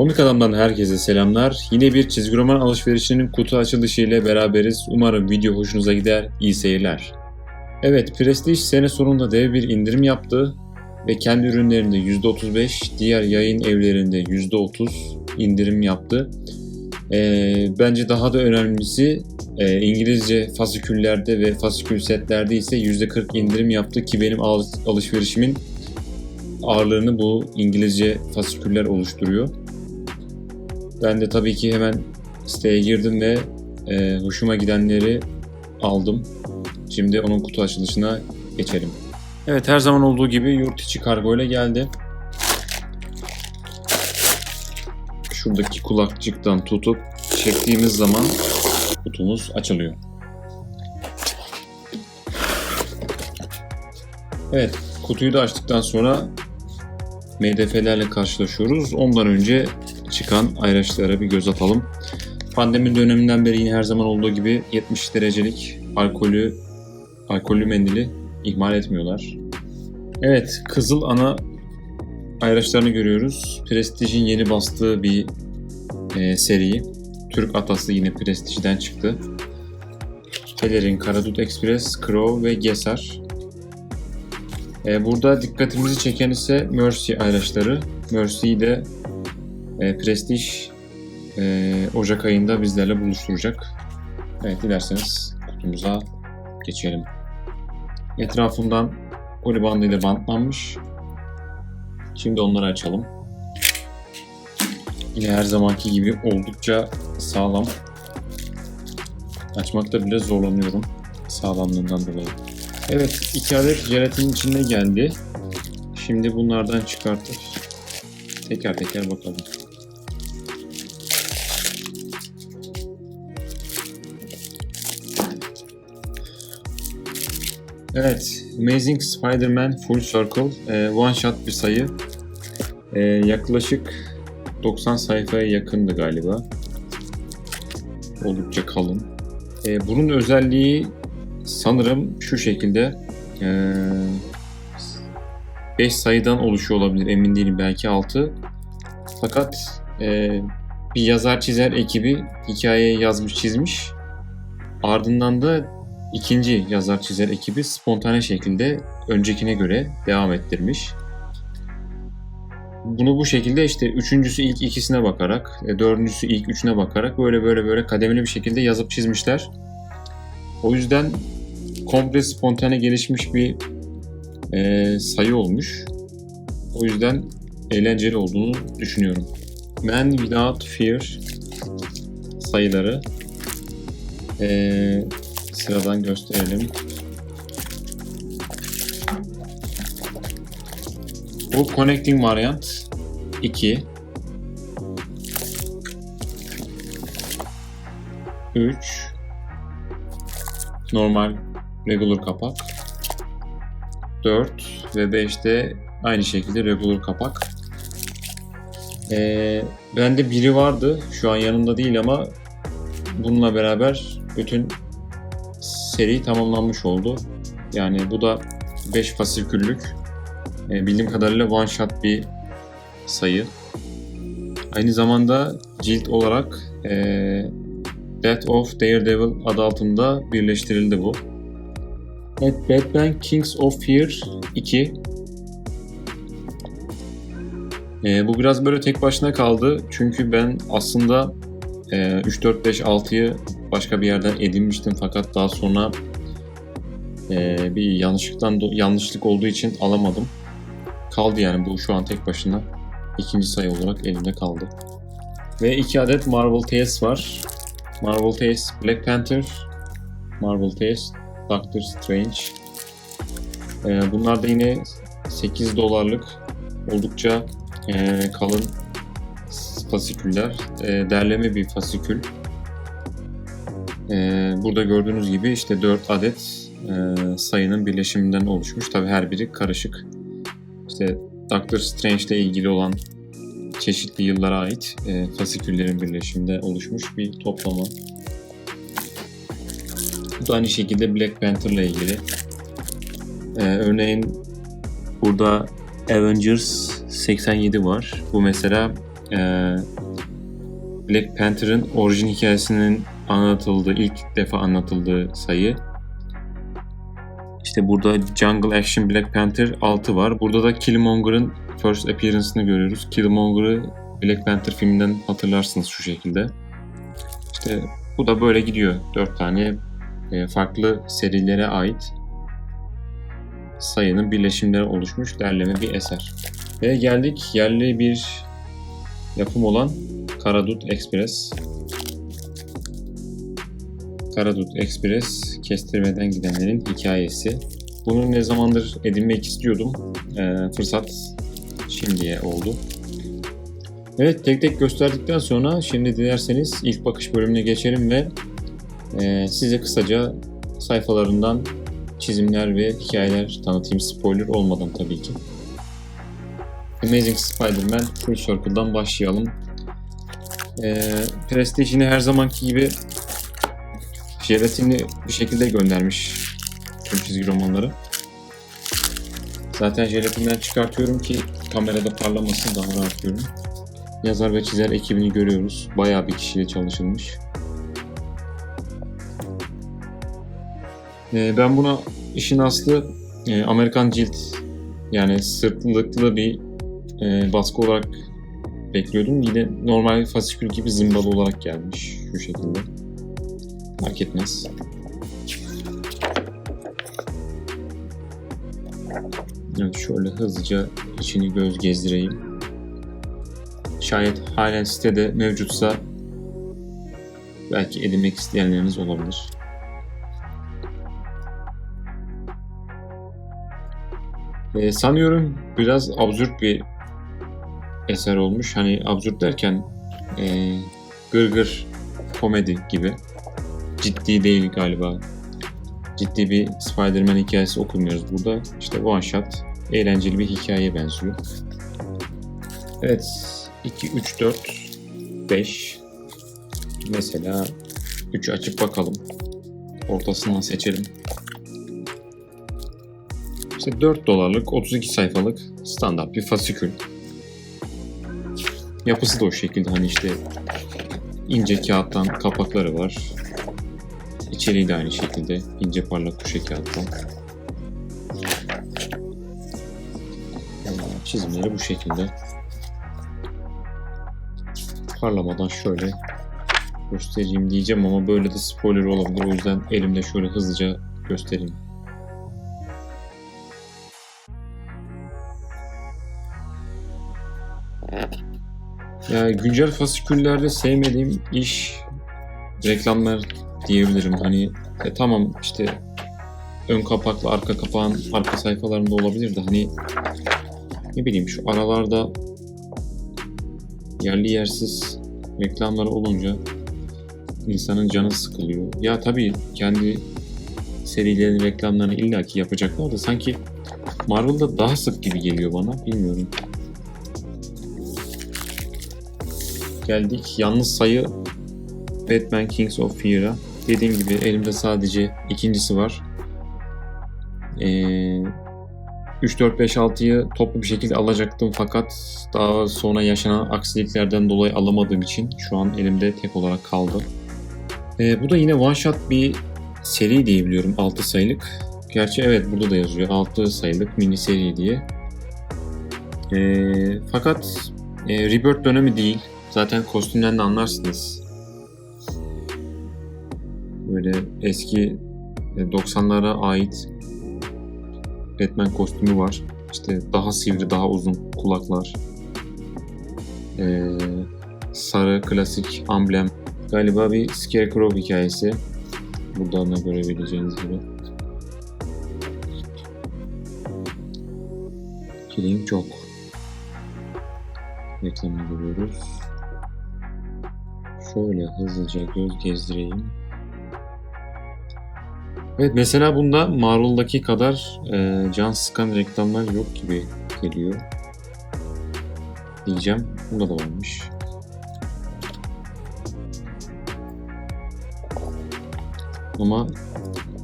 Komik Adam'dan herkese selamlar. Yine bir çizgi roman alışverişinin kutu açılışı ile beraberiz. Umarım video hoşunuza gider. İyi seyirler. Evet, Prestige sene sonunda dev bir indirim yaptı ve kendi ürünlerinde %35, diğer yayın evlerinde %30 indirim yaptı. Ee, bence daha da önemlisi e, İngilizce fasiküllerde ve fasikül setlerde ise %40 indirim yaptı ki benim al- alışverişimin ağırlığını bu İngilizce fasiküller oluşturuyor. Ben de tabii ki hemen siteye girdim ve e, hoşuma gidenleri aldım. Şimdi onun kutu açılışına geçelim. Evet her zaman olduğu gibi yurt içi kargo ile geldi. Şuradaki kulakçıktan tutup çektiğimiz zaman kutumuz açılıyor. Evet kutuyu da açtıktan sonra MDF'lerle karşılaşıyoruz. Ondan önce çıkan ayraçlara bir göz atalım. Pandemi döneminden beri yine her zaman olduğu gibi 70 derecelik alkolü alkollü mendili ihmal etmiyorlar. Evet, Kızıl Ana ayraçlarını görüyoruz. Prestige'in yeni bastığı bir e, seri. Türk Atası yine Prestige'den çıktı. Pelerin, Karadut Express, Crow ve Gesar. E, burada dikkatimizi çeken ise Mercy ayraçları. Mercy'yi de e, Prestige e, Ocak ayında bizlerle buluşturacak. Evet dilerseniz kutumuza geçelim. Etrafından poli bandıyla bantlanmış. Şimdi onları açalım. Yine her zamanki gibi oldukça sağlam. Açmakta bile zorlanıyorum sağlamlığından dolayı. Evet, iki adet jelatin içinde geldi. Şimdi bunlardan çıkartıp teker teker bakalım. Evet, Amazing Spider-Man Full Circle e, one shot bir sayı. E, yaklaşık 90 sayfaya yakındı galiba. Oldukça kalın. E, bunun özelliği sanırım şu şekilde. 5 sayıdan oluşuyor olabilir emin değilim belki 6. Fakat e, bir yazar çizer ekibi hikayeyi yazmış çizmiş. Ardından da ikinci yazar çizer ekibi spontane şekilde öncekine göre devam ettirmiş. Bunu bu şekilde işte üçüncüsü ilk ikisine bakarak, e, dördüncüsü ilk üçüne bakarak böyle böyle böyle kademeli bir şekilde yazıp çizmişler. O yüzden komple spontane gelişmiş bir e, sayı olmuş. O yüzden eğlenceli olduğunu düşünüyorum. Man Without Fear sayıları e, sıradan gösterelim. Bu Connecting Variant 2 3 Normal Regular kapak 4 ve 5'te aynı şekilde regular kapak. Ee, bende biri vardı. Şu an yanımda değil ama bununla beraber bütün seri tamamlanmış oldu. Yani bu da 5 fasiküllük. Ee, bildiğim kadarıyla one shot bir sayı. Aynı zamanda cilt olarak e, Death of Daredevil adı altında birleştirildi bu. Evet, Batman Kings of Fear 2. Ee, bu biraz böyle tek başına kaldı. Çünkü ben aslında e, 3, 4, 5, 6'yı başka bir yerden edinmiştim. Fakat daha sonra e, bir yanlışlıktan yanlışlık olduğu için alamadım. Kaldı yani bu şu an tek başına ikinci sayı olarak elimde kaldı. Ve iki adet Marvel Tales var. Marvel Tales Black Panther, Marvel Tales Doctor Strange. Ee, bunlar da yine 8 dolarlık oldukça e, kalın fasiküller. E, derleme bir fasikül. E, burada gördüğünüz gibi işte 4 adet e, sayının birleşiminden oluşmuş. Tabi her biri karışık. İşte Doctor Strange ile ilgili olan çeşitli yıllara ait e, fasiküllerin birleşiminde oluşmuş bir toplama. Bu da aynı şekilde Black Panther ile ilgili. Ee, örneğin burada Avengers 87 var. Bu mesela e, Black Panther'ın orijin hikayesinin anlatıldığı, ilk defa anlatıldığı sayı. İşte burada Jungle Action Black Panther 6 var. Burada da Killmonger'ın first appearance'ını görüyoruz. Killmonger'ı Black Panther filminden hatırlarsınız şu şekilde. İşte bu da böyle gidiyor. 4 tane e, farklı serilere ait sayının birleşimleri oluşmuş derleme bir eser. Ve geldik yerli bir yapım olan Karadut Express. Karadut Express kestirmeden gidenlerin hikayesi. Bunu ne zamandır edinmek istiyordum. Ee, fırsat şimdiye oldu. Evet tek tek gösterdikten sonra şimdi dilerseniz ilk bakış bölümüne geçelim ve e, size kısaca sayfalarından çizimler ve hikayeler tanıtayım. Spoiler olmadan tabii ki. Amazing Spider-Man Full Circle'dan başlayalım. Ee, Prestige yine her zamanki gibi jelatinli bir şekilde göndermiş tüm çizgi romanları. Zaten jelatinden çıkartıyorum ki kamerada parlamasın daha rahat görün. Yazar ve çizer ekibini görüyoruz. Bayağı bir kişiyle çalışılmış. Ee, ben buna işin aslı e, Amerikan cilt yani sırtlıklı bir e, baskı olarak bekliyordum. Yine normal fasikül gibi zımbalı olarak gelmiş şu şekilde. Fark etmez. Evet şöyle hızlıca içini göz gezdireyim. Şayet halen sitede mevcutsa belki edinmek isteyenleriniz olabilir. Ee, sanıyorum biraz absürt bir eser olmuş. Hani absürt derken e, gırgır komedi gibi. Ciddi değil galiba. Ciddi bir Spider-Man hikayesi okumuyoruz burada. İşte one shot eğlenceli bir hikayeye benziyor. Evet 2, 3, 4, 5 Mesela 3'ü açıp bakalım. Ortasından seçelim. İşte 4 dolarlık 32 sayfalık standart bir fasikül. Yapısı da o şekilde hani işte ince kağıttan kapakları var. İçeriği de aynı şekilde ince parlak kuşe kağıttan. Çizimleri bu şekilde. Parlamadan şöyle göstereyim diyeceğim ama böyle de spoiler olabilir. O yüzden elimde şöyle hızlıca göstereyim. Yani güncel fasiküllerde sevmediğim iş reklamlar diyebilirim. Hani e, tamam işte ön kapaklı arka kapağın arka sayfalarında olabilir de hani ne bileyim şu aralarda yerli yersiz reklamları olunca insanın canı sıkılıyor. Ya tabii kendi serilerin reklamlarını illaki yapacaklar da sanki Marvel'da daha sık gibi geliyor bana. Bilmiyorum. Geldik yalnız sayı Batman Kings of Fear'a. Dediğim gibi elimde sadece ikincisi var. Ee, 3, 4, 5, 6'yı toplu bir şekilde alacaktım fakat daha sonra yaşanan aksiliklerden dolayı alamadığım için şu an elimde tek olarak kaldı. Ee, bu da yine one shot bir seri diyebiliyorum 6 sayılık. Gerçi evet burada da yazıyor 6 sayılık mini seri diye. Ee, fakat e, Rebirth dönemi değil. Zaten kostümden de anlarsınız. Böyle eski 90'lara ait Batman kostümü var. İşte daha sivri, daha uzun kulaklar. Ee, sarı klasik amblem. Galiba bir Scarecrow hikayesi. Buradan da görebileceğiniz gibi. Killing çok. Reklamını görüyoruz. Şöyle hızlıca göz gezdireyim. Evet mesela bunda Marvel'daki kadar e, can sıkan reklamlar yok gibi geliyor. Diyeceğim. Bunda da varmış. Ama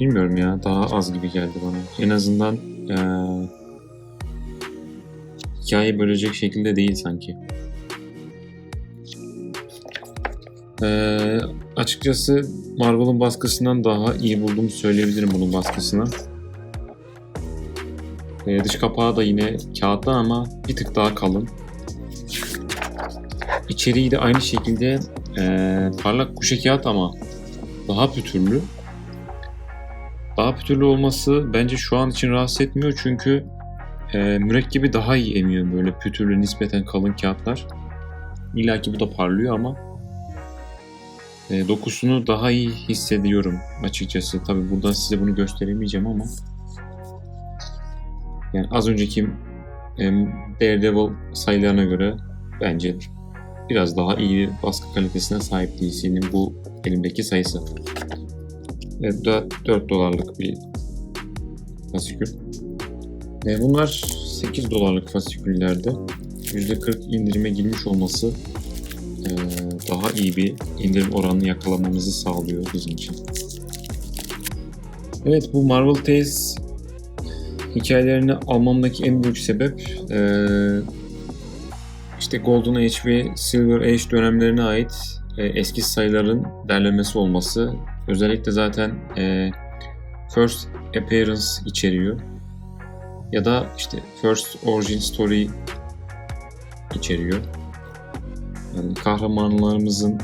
bilmiyorum ya daha az gibi geldi bana. En azından e, hikayeyi bölecek şekilde değil sanki. Ee, açıkçası Marvel'ın baskısından daha iyi bulduğumu söyleyebilirim bunun baskısını. Ee, dış kapağı da yine kağıttan ama bir tık daha kalın. İçeriği de aynı şekilde ee, parlak kuşe kağıt ama daha pütürlü. Daha pütürlü olması bence şu an için rahatsız etmiyor çünkü e, mürekkebi daha iyi emiyor böyle pütürlü nispeten kalın kağıtlar. İlla ki bu da parlıyor ama e, dokusunu daha iyi hissediyorum açıkçası. Tabi buradan size bunu gösteremeyeceğim ama yani az önceki e, Daredevil sayılarına göre bence biraz daha iyi baskı kalitesine sahip DC'nin bu elimdeki sayısı. Evet, 4 dolarlık bir fasikül. E, bunlar 8 dolarlık fasiküllerde %40 indirime girmiş olması e, daha iyi bir indirim oranını yakalamamızı sağlıyor bizim için. Evet bu Marvel Tales hikayelerini almamdaki en büyük sebep e, işte Golden Age ve Silver Age dönemlerine ait e, eski sayıların derlemesi olması. Özellikle zaten e, First Appearance içeriyor. Ya da işte First Origin Story içeriyor. Kahramanlarımızın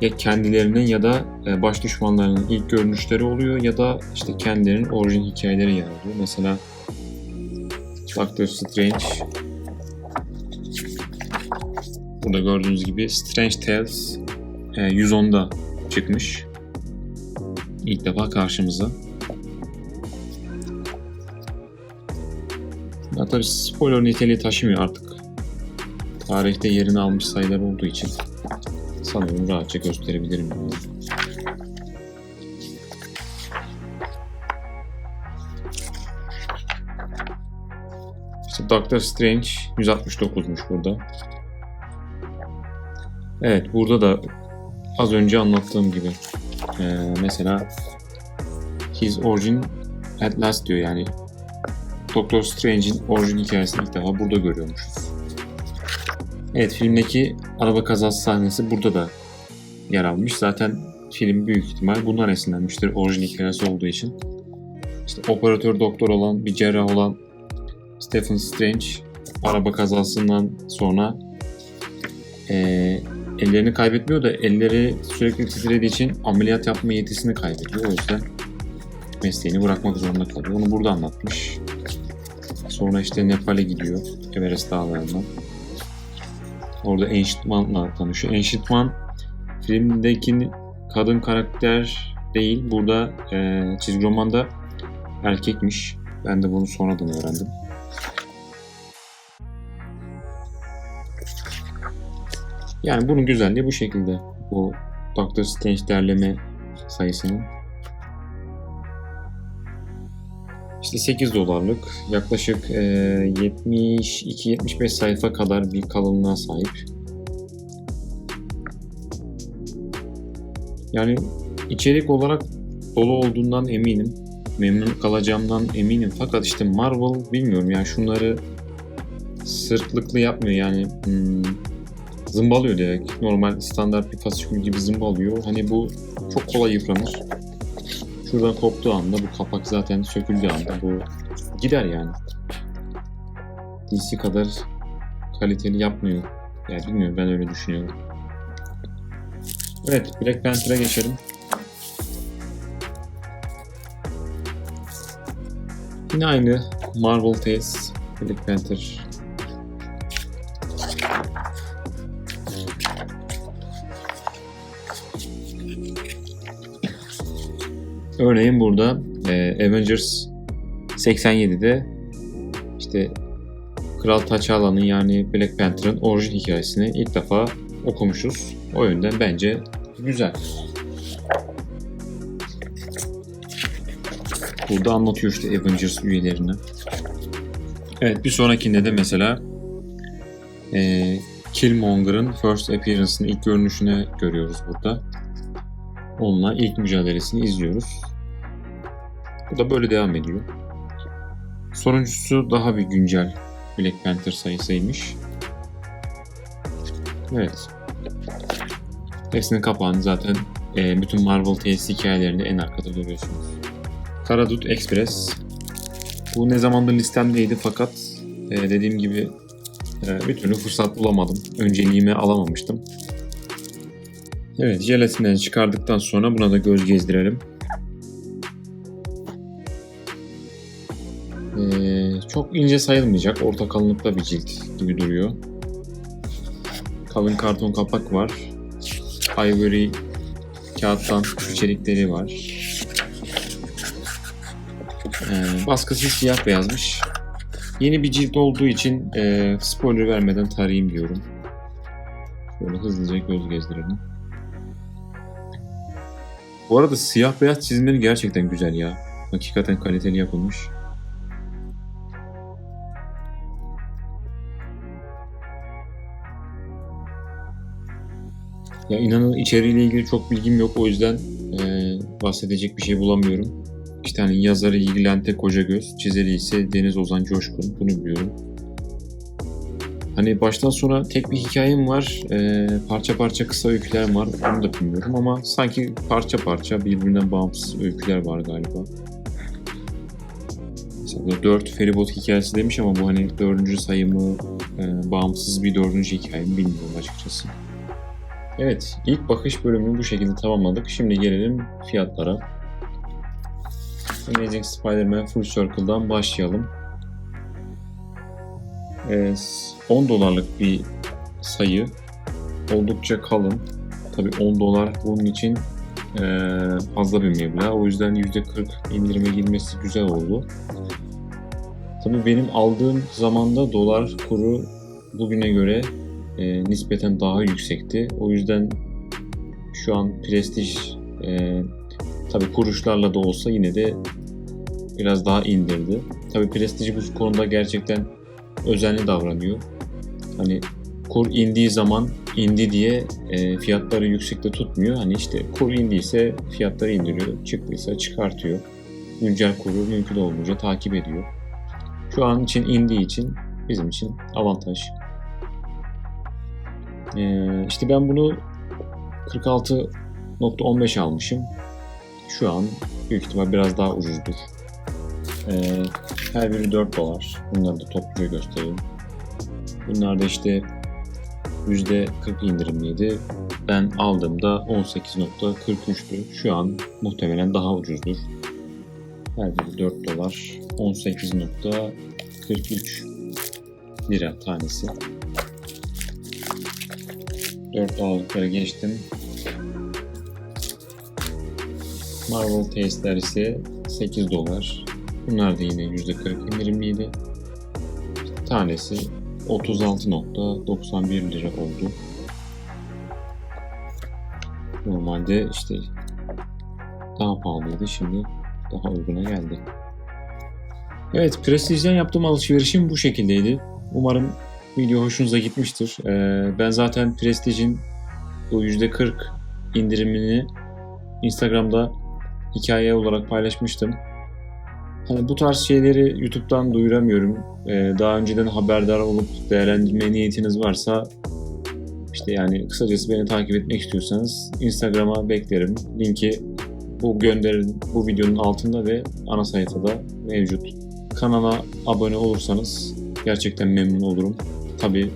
ya kendilerinin ya da e, baş düşmanlarının ilk görünüşleri oluyor ya da işte kendilerinin orijin hikayeleri yer alıyor. Mesela Doctor Strange Burada gördüğünüz gibi Strange Tales e, 110'da çıkmış. İlk defa karşımıza. Ya tabi spoiler niteliği taşımıyor artık. Tarihte yerini almış sayılar olduğu için sanırım rahatça gösterebilirim. Yani. İşte Doctor Strange 169'muş burada. Evet burada da az önce anlattığım gibi ee, mesela His Origin at Last diyor yani Doctor Strange'in orijin hikayesini ilk defa burada görüyormuşuz. Evet filmdeki araba kazası sahnesi burada da yer almış. Zaten film büyük ihtimal bundan esinlenmiştir orijin hikayesi olduğu için. İşte operatör doktor olan bir cerrah olan Stephen Strange araba kazasından sonra ee, ellerini kaybetmiyor da elleri sürekli titrediği için ameliyat yapma yetisini kaybediyor. O yüzden mesleğini bırakmak zorunda kalıyor. Onu burada anlatmış. Sonra işte Nepal'e gidiyor. Everest dağlarından. Orada Ancient Man'la tanışıyor. Ancient Man filmdeki kadın karakter değil. Burada e, çizgi romanda erkekmiş. Ben de bunu sonradan öğrendim. Yani bunun güzelliği bu şekilde. Bu Doctor Strange derleme sayısının. İşte 8 dolarlık yaklaşık 72-75 sayfa kadar bir kalınlığa sahip. Yani içerik olarak dolu olduğundan eminim. Memnun kalacağımdan eminim. Fakat işte Marvel bilmiyorum yani şunları sırtlıklı yapmıyor yani hmm, zımbalıyor direkt. Normal standart bir fasikül gibi zımbalıyor. Hani bu çok kolay yıpranır. Şuradan koptuğu anda bu kapak zaten söküldüğü anda bu gider yani. DC kadar kaliteli yapmıyor. Yani bilmiyorum ben öyle düşünüyorum. Evet Black Panther'a geçelim. Yine aynı Marvel Tales Black Panther Örneğin burada e, Avengers 87'de işte Kral T'Challa'nın yani Black Panther'ın orijin hikayesini ilk defa okumuşuz. O yönden bence güzel. Burada anlatıyor işte Avengers üyelerini. Evet bir sonrakinde de mesela e, Killmonger'ın First Appearance'ın ilk görünüşünü görüyoruz burada. Onunla ilk mücadelesini izliyoruz. Bu da böyle devam ediyor. Sonuncusu daha bir güncel Black Panther sayısıymış. Evet. Hepsinin kapağını zaten e, bütün Marvel TS hikayelerinde en arkada görüyorsunuz. Karadut Express. Bu ne zamandır listemdeydi fakat e, dediğim gibi e, bir türlü fırsat bulamadım. Önceliğime alamamıştım. Evet jelatinden çıkardıktan sonra buna da göz gezdirelim. İnce sayılmayacak. Orta kalınlıkta bir cilt gibi duruyor. Kalın karton kapak var. Ivory kağıttan içerikleri var. Ee, baskısı siyah beyazmış. Yeni bir cilt olduğu için e, spoiler vermeden tarayayım diyorum. Şöyle hızlıca göz gezdirelim. Bu arada siyah beyaz çizimleri gerçekten güzel ya. Hakikaten kaliteli yapılmış. Ya inanın içeriğiyle ilgili çok bilgim yok o yüzden e, bahsedecek bir şey bulamıyorum. İşte hani yazarı Yiglente Kocagöz, çizeri ise Deniz Ozan Coşkun. Bunu biliyorum. Hani baştan sona tek bir hikayem var. e, parça parça kısa öyküler var. Onu da bilmiyorum ama sanki parça parça birbirinden bağımsız öyküler var galiba. Mesela 4 feribot hikayesi demiş ama bu hani dördüncü sayımı e, bağımsız bir dördüncü hikaye mi bilmiyorum açıkçası. Evet, ilk bakış bölümünü bu şekilde tamamladık. Şimdi gelelim fiyatlara. Amazing Spider-Man Full Circle'dan başlayalım. Ee, 10 dolarlık bir sayı. Oldukça kalın. Tabii 10 dolar bunun için ee, fazla bir meblağ. O yüzden %40 indirime girmesi güzel oldu. Tabii benim aldığım zamanda dolar kuru bugüne göre e, nispeten daha yüksekti. O yüzden şu an prestij e, tabi kuruşlarla da olsa yine de biraz daha indirdi. Tabi prestij bu konuda gerçekten özenli davranıyor. Hani kur indiği zaman indi diye e, fiyatları yüksekte tutmuyor. Hani işte kur indiyse fiyatları indiriyor. Çıktıysa çıkartıyor. Güncel kuru mümkün olunca takip ediyor. Şu an için indiği için bizim için avantaj. Ee, işte ben bunu 46.15 almışım. Şu an büyük ihtimal biraz daha ucuzdur. Ee, her biri 4 dolar. Bunları da topluca göstereyim. Bunlar da işte %40 indirimliydi. Ben aldığımda 18.43'tü. Şu an muhtemelen daha ucuzdur. Her biri 4 dolar. 18.43 lira tanesi. 4 dolarlıkları geçtim. Marvel testler ise 8 dolar. Bunlar da yine %40 indirimliydi. Tanesi 36.91 lira oldu. Normalde işte daha pahalıydı şimdi daha uyguna geldi. Evet Prestige'den yaptığım alışverişim bu şekildeydi. Umarım video hoşunuza gitmiştir. Ee, ben zaten Prestige'in bu %40 indirimini Instagram'da hikaye olarak paylaşmıştım. Hani bu tarz şeyleri YouTube'dan duyuramıyorum. Ee, daha önceden haberdar olup değerlendirme niyetiniz varsa işte yani kısacası beni takip etmek istiyorsanız Instagram'a beklerim. Linki bu gönderin bu videonun altında ve ana sayfada mevcut. Kanala abone olursanız gerçekten memnun olurum. Tabi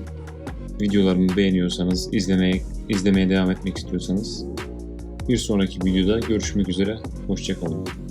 videolarımı beğeniyorsanız, izlemeye izlemeye devam etmek istiyorsanız bir sonraki videoda görüşmek üzere. Hoşçakalın.